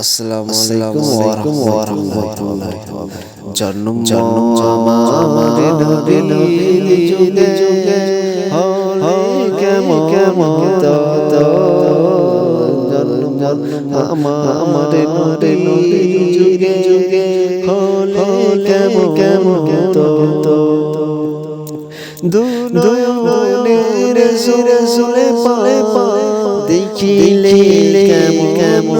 আসসালামু আলাইকুম ওয়া রাহমাতুল্লাহি। ওয়া বারাকাতুহু জন্ম জন্ম আমাদের নবীর যুগে যুগে হলে কেমন কেমন জন্ম আমাদের নবীর যুগে যুগে হলে কেমন কেমন তো দুনয়নের সুরে সুরে পালে পালে দেখিলে কেমন কেমন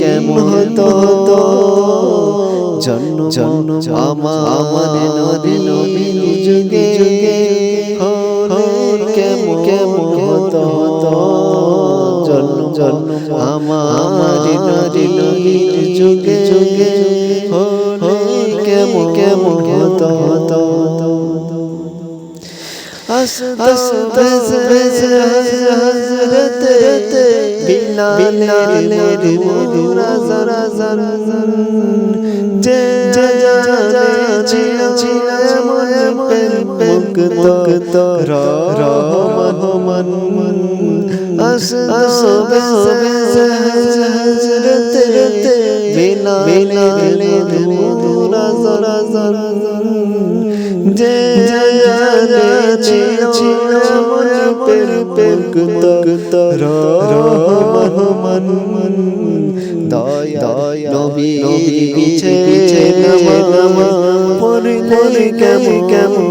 কেমন হতো তো জন্ম জন্ম আমার নদী নদী যুগে যুগে কেমন কেমন হতো হতো জন্ম জন্ম আমার নদী নদী যুগে যুগে কেমন কেমন হতো হতো আস্তে আস্তে হজরত বিলালের মুরা জরা জরা যে মুক্ত রহমান হজরত বিলালের মুরা জরা জরা যে ছিল ছিল এমন পের পের কুত রহমান দয়া নবী পিছে নামা। পড়লে কেমন কেমন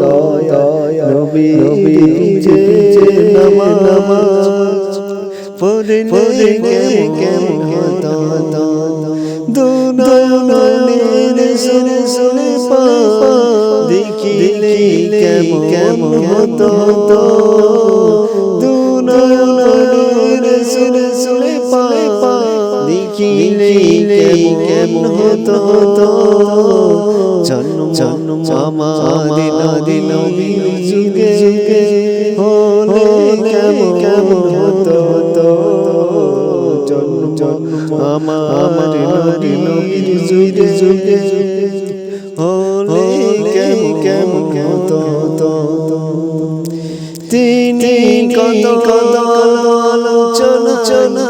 দয়া নবী পিছে নামা। পড়লে কেমন তো দুনয়নের সুরে দেখিলে কেমন হতো দেখিলে কেমন হতো জন্ম জন্ম আমাদের নদী নদী যুগে যুগে হলে কেমন কেমন হতো তো জন্ম জন্ম আমার নদী নদীর যুগে যুগে হলে কত আলোচনা চনা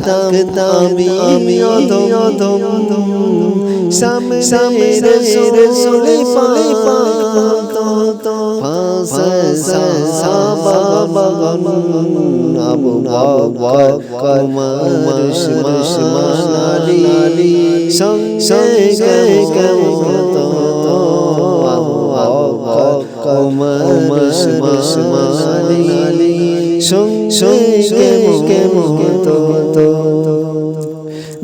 থাকতাম আমি আমি অধম সামনে রসুলে কেমন আবু বকর উসমান আলী সঙ্গে কেমন তো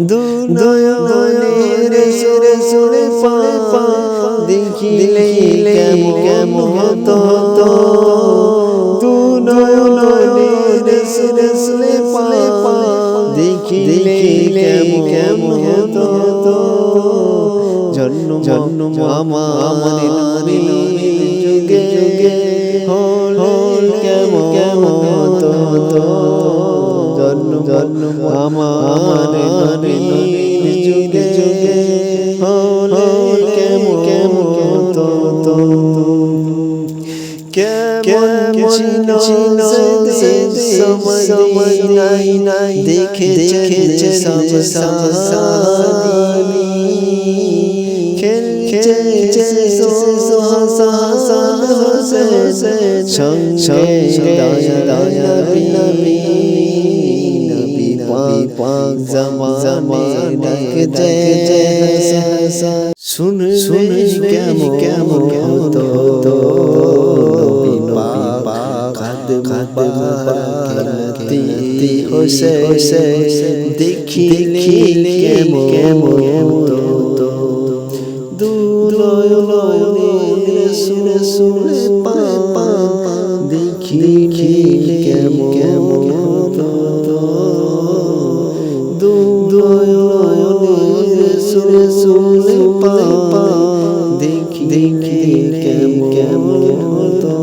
দুনয়নের সুরে সুরে পা দেখিলে কেমন তো দুনয়নের সুরে সুরে পা দেখিলে কেমন তো জন্ম জন্ম আমার যুগে যুগে আমার নবীর যুগে যুগে হলে কেমন কেমন তো? কেমন ছিল সেদিন? সময় নাই নাই দেখেছে সব সাহাবী। খেলছে হাসান হোসেন। সঙ্গে দয়া দয়া নবী। কেমন হতো নবী পাক খাদ খাদ খেলতি হোসে হোসে দেখিলে কেমন কেমন হতো দুলয়নের সুরে সুরে পা পা দেখিলে সুরে দেখি দেখি কেমন কেমন হতো?